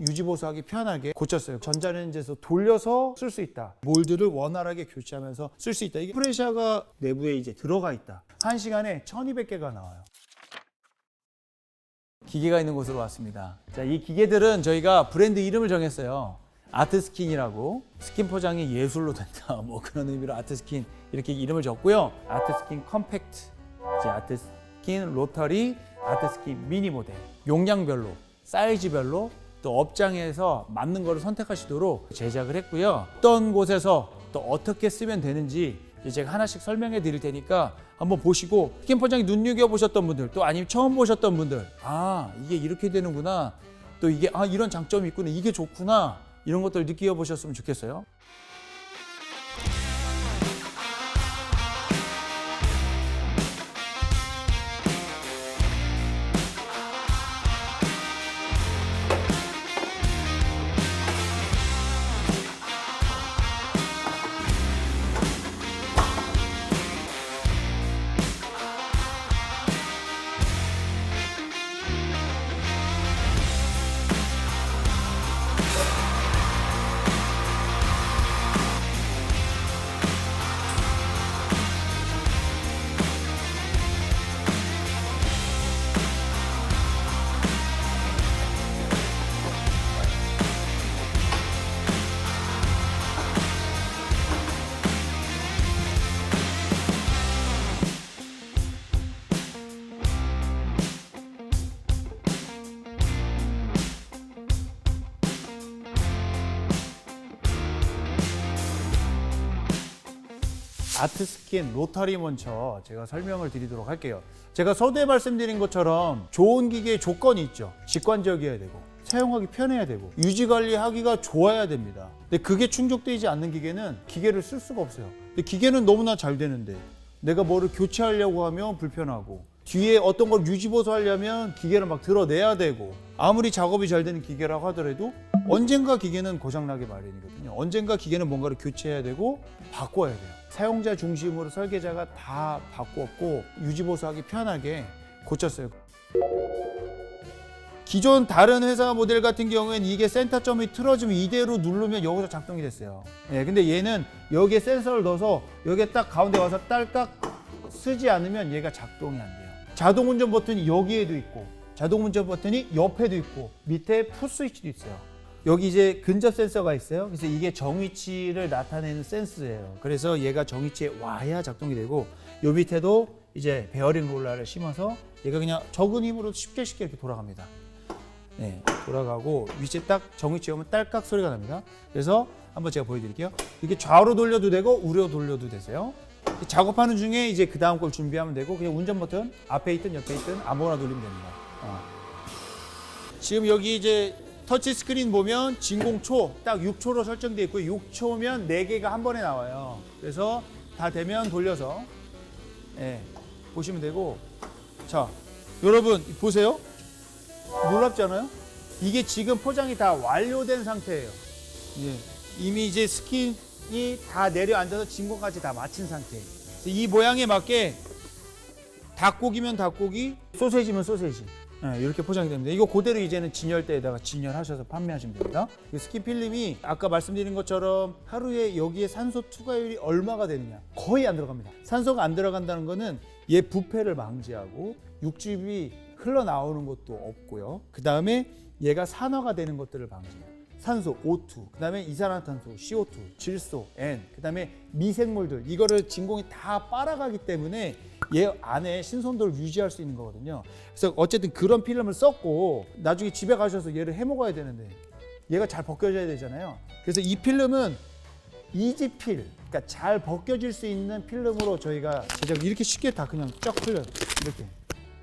유지보수하기 편하게 고쳤어요. 전자레인지에서 돌려서 쓸 수 있다. 몰드를 원활하게 교체하면서 쓸 수 있다. 이게 프레샤가 내부에 이제 들어가 있다. 한 시간에 1200개가 나와요. 기계가 있는 곳으로 왔습니다. 자, 이 기계들은 저희가 브랜드 이름을 정했어요. 아트스킨이라고 스킨 포장이 예술로 된다. 뭐 그런 의미로 아트스킨 이렇게 이름을 줬고요. 아트스킨 컴팩트, 이제 아트스킨 로터리, 아트스킨 미니 모델 용량별로 사이즈별로 또 업장에서 맞는 거를 선택하시도록 제작을 했고요. 어떤 곳에서 또 어떻게 쓰면 되는지 제가 하나씩 설명해 드릴 테니까 한번 보시고 스킨 포장이 눈여겨 보셨던 분들 또 아니면 처음 보셨던 분들 아 이게 이렇게 되는구나 또 이게 아 이런 장점이 있구나 이게 좋구나 이런 것들 느끼어 보셨으면 좋겠어요. 아트스킨 로터리 먼저 제가 설명을 드리도록 할게요. 제가 서두에 말씀드린 것처럼 좋은 기계의 조건이 있죠. 직관적이어야 되고 사용하기 편해야 되고 유지 관리하기가 좋아야 됩니다. 근데 그게 충족되지 않는 기계는 기계를 쓸 수가 없어요. 근데 기계는 너무나 잘 되는데 내가 뭐를 교체하려고 하면 불편하고 뒤에 어떤 걸 유지 보수하려면 기계를 막 드러내야 되고 아무리 작업이 잘 되는 기계라고 하더라도 언젠가 기계는 고장나게 마련이거든요. 언젠가 기계는 뭔가를 교체해야 되고 바꿔야 돼요. 사용자 중심으로 설계자가 다 바꿨고 유지 보수하기 편하게 고쳤어요. 기존 다른 회사 모델 같은 경우에는 이게 센터점이 틀어지면 이대로 누르면 여기서 작동이 됐어요. 예, 근데 얘는 여기에 센서를 넣어서 여기에 딱 가운데 와서 딸깍 쓰지 않으면 얘가 작동이 안 돼요. 자동 운전 버튼이 여기에도 있고 자동 운전 버튼이 옆에도 있고 밑에 푸 스위치도 있어요. 여기 이제 근접 센서가 있어요. 그래서 이게 정위치를 나타내는 센스예요. 그래서 얘가 정위치에 와야 작동이 되고 요 밑에도 이제 베어링 롤러를 심어서 얘가 그냥 적은 힘으로 쉽게 쉽게 이렇게 돌아갑니다. 네, 돌아가고 위치에 딱 정위치에 오면 딸깍 소리가 납니다. 그래서 한번 제가 보여드릴게요. 이렇게 좌우로 돌려도 되고 우로 돌려도 되세요. 작업하는 중에 이제 그 다음 걸 준비하면 되고 그냥 운전 버튼 앞에 있든 옆에 있든 아무거나 돌리면 됩니다. 어. 지금 여기 이제 터치 스크린 보면 진공 초 딱 6초로 설정되어 있고 6초면 4개가 한 번에 나와요. 그래서 다 되면 돌려서 예, 보시면 되고 자 여러분 보세요. 놀랍지 않아요? 이게 지금 포장이 다 완료된 상태예요. 예. 이미 이제 스킨이 다 내려앉아서 진공까지 다 마친 상태. 이 모양에 맞게 닭고기면 닭고기, 소세지면 소세지. 예, 이렇게 포장이 됩니다. 이거 그대로 이제는 진열대에다가 진열하셔서 판매하시면 됩니다. 이 스킨 필름이 아까 말씀드린 것처럼 하루에 여기에 산소 투과율이 얼마가 되느냐? 거의 안 들어갑니다. 산소가 안 들어간다는 거는 얘 부패를 방지하고 육즙이 흘러나오는 것도 없고요. 그 다음에 얘가 산화가 되는 것들을 방지해요. 산소 O2, 그 다음에 이산화탄소 CO2, 질소 N, 그 다음에 미생물들 이거를 진공이 다 빨아가기 때문에 얘 안에 신선도를 유지할 수 있는 거거든요. 그래서 어쨌든 그런 필름을 썼고 나중에 집에 가셔서 얘를 해 먹어야 되는데 얘가 잘 벗겨져야 되잖아요. 그래서 이 필름은 이지필, 그러니까 잘 벗겨질 수 있는 필름으로 저희가 제작 이렇게 쉽게 다 그냥 쫙 풀려요. 이렇게.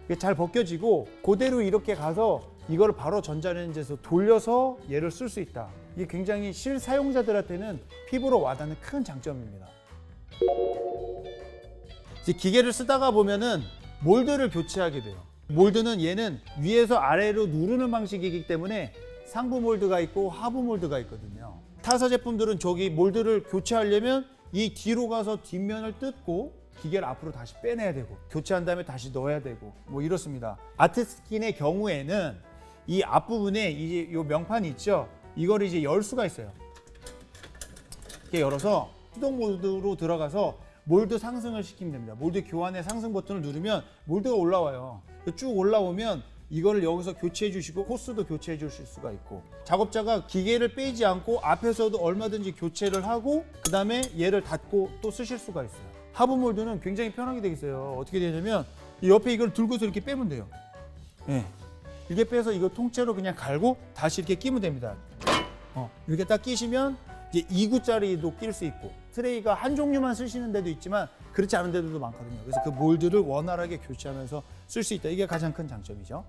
이게 잘 벗겨지고 그대로 이렇게 가서 이거를 바로 전자레인지에서 돌려서 얘를 쓸 수 있다. 이게 굉장히 실사용자들한테는 피부로 와닿는 큰 장점입니다. 기계를 쓰다가 보면은 몰드를 교체하게 돼요. 몰드는 얘는 위에서 아래로 누르는 방식이기 때문에 상부 몰드가 있고 하부 몰드가 있거든요. 타사 제품들은 저기 몰드를 교체하려면 이 뒤로 가서 뒷면을 뜯고 기계를 앞으로 다시 빼내야 되고 교체한 다음에 다시 넣어야 되고 뭐 이렇습니다. 아트스킨의 경우에는 이 앞부분에 이제 요 명판이 있죠. 이걸 이제 열 수가 있어요. 이렇게 열어서 수동 모드로 들어가서 몰드 상승을 시키면 됩니다. 몰드 교환의 상승 버튼을 누르면 몰드가 올라와요. 쭉 올라오면 이거를 여기서 교체해 주시고 호스도 교체해 주실 수가 있고 작업자가 기계를 빼지 않고 앞에서도 얼마든지 교체를 하고 그 다음에 얘를 닫고 또 쓰실 수가 있어요. 하부 몰드는 굉장히 편하게 되어 있어요. 어떻게 되냐면 이 옆에 이걸 들고서 이렇게 빼면 돼요. 예. 이렇게 빼서 이거 통째로 그냥 갈고 다시 이렇게 끼면 됩니다. 어, 이렇게 딱 끼시면 이제 2구짜리도 낄 수 있고 트레이가 한 종류만 쓰시는 데도 있지만 그렇지 않은 데도 많거든요. 그래서 그 몰드를 원활하게 교체하면서 쓸 수 있다. 이게 가장 큰 장점이죠.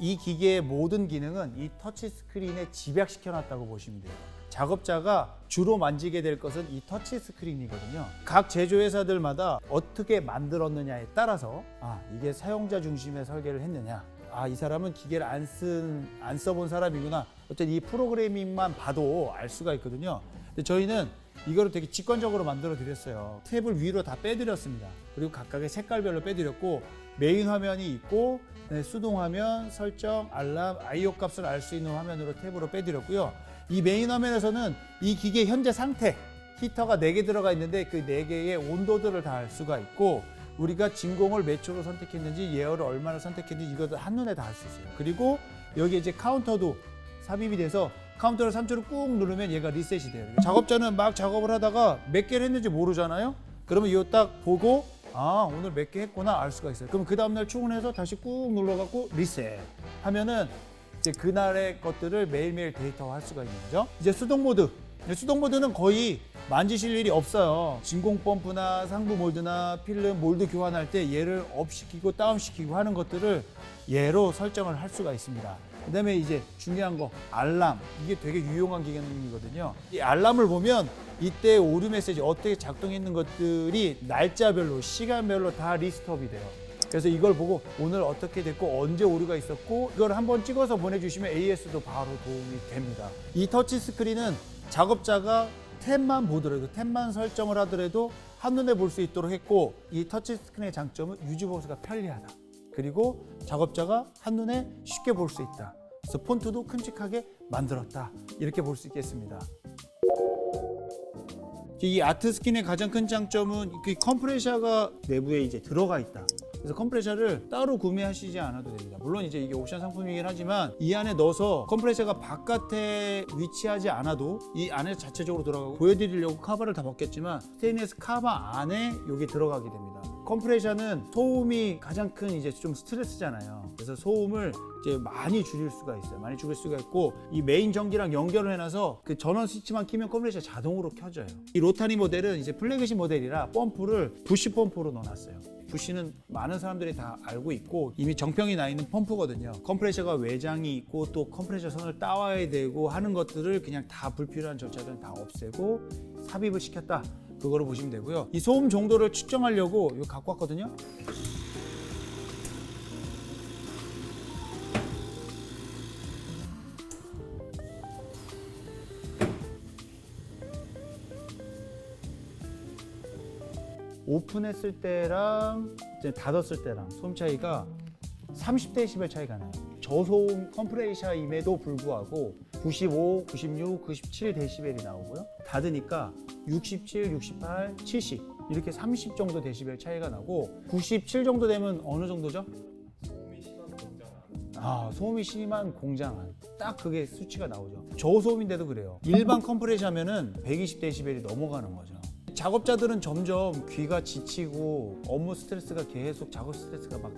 이 기계의 모든 기능은 이 터치 스크린에 집약시켜 놨다고 보시면 돼요. 작업자가 주로 만지게 될 것은 이 터치 스크린이거든요. 각 제조회사들마다 어떻게 만들었느냐에 따라서 아, 이게 사용자 중심의 설계를 했느냐. 아, 이 사람은 기계를 안 쓴, 안 써본 사람이구나. 어쨌든 이 프로그래밍만 봐도 알 수가 있거든요. 근데 저희는 이거를 되게 직관적으로 만들어 드렸어요. 탭을 위로 다 빼드렸습니다. 그리고 각각의 색깔별로 빼드렸고 메인 화면이 있고 네, 수동 화면, 설정, 알람, IO 값을 알 수 있는 화면으로 탭으로 빼드렸고요. 이 메인 화면에서는 이 기계 현재 상태, 히터가 4개 들어가 있는데 그 4개의 온도들을 다 알 수가 있고 우리가 진공을 몇 초로 선택했는지 예열을 얼마나 선택했는지 이것도 한눈에 다 알 수 있어요. 그리고 여기 이제 카운터도 삽입이 돼서 카운터를 3초로 꾹 누르면 얘가 리셋이 돼요. 작업자는 막 작업을 하다가 몇 개를 했는지 모르잖아요. 그러면 이거 딱 보고 아 오늘 몇 개 했구나 알 수가 있어요. 그럼 그 다음날 출근해서 다시 꾹 눌러갖고 리셋 하면은 이제 그날의 것들을 매일매일 데이터화 할 수가 있는 거죠. 이제 수동 모드. 수동 모드는 거의 만지실 일이 없어요. 진공 펌프나 상부 몰드나 필름 몰드 교환할 때 얘를 업시키고 다운시키고 하는 것들을 얘로 설정을 할 수가 있습니다. 그다음에 이제 중요한 거 알람 이게 되게 유용한 기능이거든요. 이 알람을 보면 이때 오류 메시지 어떻게 작동했는 것들이 날짜별로 시간별로 다 리스트업이 돼요. 그래서 이걸 보고 오늘 어떻게 됐고 언제 오류가 있었고 이걸 한번 찍어서 보내주시면 AS도 바로 도움이 됩니다. 이 터치 스크린은 작업자가 탭만 보더라도 탭만 설정을 하더라도 한눈에 볼 수 있도록 했고 이 터치 스크린의 장점은 유지 보수가 편리하다. 그리고 작업자가 한눈에 쉽게 볼 수 있다. 그래서 폰트도 큼직하게 만들었다. 이렇게 볼 수 있겠습니다. 이 아트 스킨의 가장 큰 장점은 그 컴프레셔가 내부에 이제 들어가 있다. 그래서 컴프레셔를 따로 구매하시지 않아도 됩니다. 물론 이제 이게 옵션 상품이긴 하지만 이 안에 넣어서 컴프레셔가 바깥에 위치하지 않아도 이 안에 자체적으로 들어가고 보여드리려고 카바를 다 벗겼지만 스테인리스 카바 안에 이게 들어가게 됩니다. 컴프레셔는 소음이 가장 큰 이제 좀 스트레스잖아요. 그래서 소음을 이제 많이 줄일 수가 있어요. 많이 줄일 수가 있고 이 메인 전기랑 연결을 해놔서 그 전원 스위치만 키면 컴프레셔 자동으로 켜져요. 이 로타리 모델은 이제 플래그십 모델이라 펌프를 부시 펌프로 넣어놨어요. 부시는 많은 사람들이 다 알고 있고 이미 정평이 나 있는 펌프거든요. 컴프레셔가 외장이 있고 또 컴프레셔 선을 따와야 되고 하는 것들을 그냥 다 불필요한 절차들은 다 없애고 삽입을 시켰다. 그거로 보시면 되고요. 이 소음 정도를 측정하려고 이거 갖고 왔거든요. 오픈했을 때랑 이제 닫았을 때랑 소음 차이가 30데시벨 차이가 나요. 저소음 컴프레셔임에도 불구하고 95, 96, 97 데시벨이 나오고요. 닫으니까 67, 68, 70 이렇게 30 정도 데시벨 차이가 나고 97 정도 되면 어느 정도죠? 아, 소음이 심한 공장 안. 딱 그게 수치가 나오죠. 저소음인데도 그래요. 일반 컴프레셔 하면은 120데시벨이 넘어가는 거죠. 작업자들은 점점 귀가 지치고 업무 스트레스가 계속 작업 스트레스가 막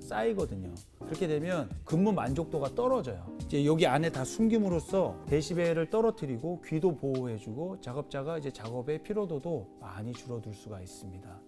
쌓이거든요. 그렇게 되면 근무 만족도가 떨어져요. 이제 여기 안에 다 숨김으로써 데시벨을 떨어뜨리고 귀도 보호해주고 작업자가 이제 작업의 피로도도 많이 줄어들 수가 있습니다.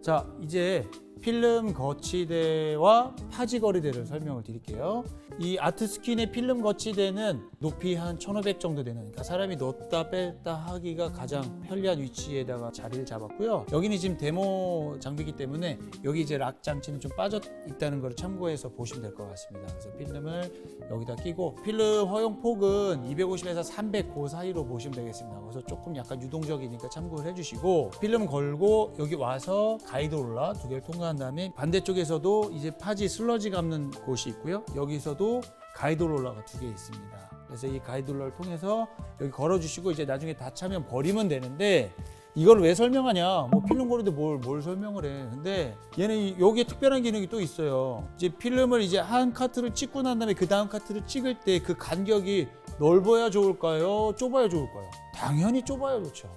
자, 이제 필름 거치대와 파지 거리대를 설명을 드릴게요. 이 아트스킨의 필름 거치대는 높이 한 1500 정도 되는 그러니까 사람이 넣었다 뺐다 하기가 가장 편리한 위치에다가 자리를 잡았고요. 여기는 지금 데모 장비이기 때문에 여기 이제 락 장치는 좀 빠져 있다는 걸 참고해서 보시면 될 것 같습니다. 그래서 필름을 여기다 끼고 필름 허용 폭은 250에서 300그 사이로 보시면 되겠습니다. 그래서 조금 약간 유동적이니까 참고를 해주시고 필름 걸고 여기 와서 가이드롤러 두 개를 통과한 다음에 반대쪽에서도 이제 파지 슬 러지 감는 곳이 있고요. 여기서도 가이드롤러가 두 개 있습니다. 그래서 이 가이드롤러를 통해서 여기 걸어주시고 이제 나중에 다 차면 버리면 되는데 이걸 왜 설명하냐? 뭐 필름 고르데 뭘, 뭘 설명을 해. 근데 얘는 이- 여기에 특별한 기능이 또 있어요. 이제 필름을 이제 한 카트를 찍고 난 다음에 그 다음 카트를 찍을 때 그 간격이 넓어야 좋을까요? 좁아야 좋을까요? 당연히 좁아야 좋죠.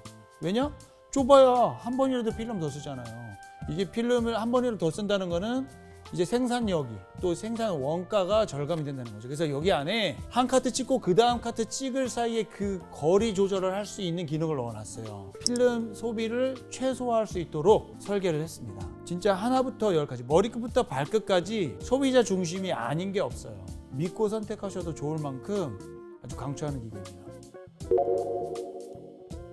왜냐? 좁아야 한 번이라도 필름 더 쓰잖아요. 이게 필름을 한 번이라도 더 쓴다는 거는 이제 생산력이 또 생산 원가가 절감이 된다는 거죠. 그래서 여기 안에 한 카트 찍고 그 다음 카트 찍을 사이에 그 거리 조절을 할 수 있는 기능을 넣어놨어요. 필름 소비를 최소화할 수 있도록 설계를 했습니다. 진짜 하나부터 열까지 머리끝부터 발끝까지 소비자 중심이 아닌 게 없어요. 믿고 선택하셔도 좋을 만큼 아주 강추하는 기계입니다.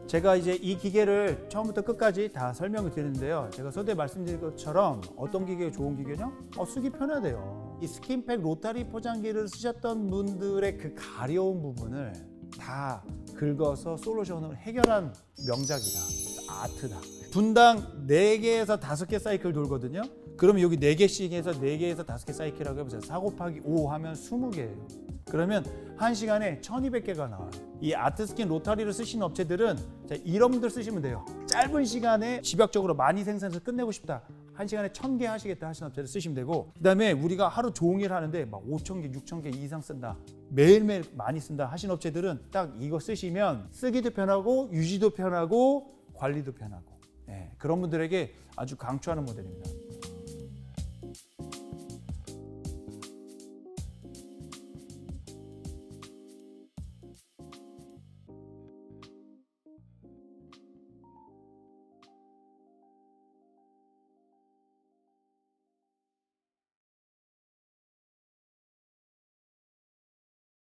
제가 이제 이 기계를 처음부터 끝까지 다 설명을 드리는데요. 제가 서두에 말씀드린 것처럼 어떤 기계가 좋은 기계냐? 어, 쓰기 편하대요. 이 스킨팩 로타리 포장기를 쓰셨던 분들의 그 가려운 부분을 다 긁어서 솔루션을 해결한 명작이다. 아트다. 분당 4개에서 5개 사이클 돌거든요. 그러면 여기 4개씩 해서 4개에서 5개 사이클이라고 해보세요. 4 곱하기 5 하면 20개예요. 그러면 한시간에 1200개가 나와요. 이 아트스킨 로타리를 쓰시는 업체들은 자, 이런 분들 쓰시면 돼요. 짧은 시간에 집약적으로 많이 생산해서 끝내고 싶다. 한 시간에 1000개 하시겠다 하시는 업체를 쓰시면 되고 그다음에 우리가 하루 종일 하는데 막 5000개, 6000개 이상 쓴다. 매일매일 많이 쓴다 하시는 업체들은 딱 이거 쓰시면 쓰기도 편하고 유지도 편하고 관리도 편하고 예, 그런 분들에게 아주 강추하는 모델입니다.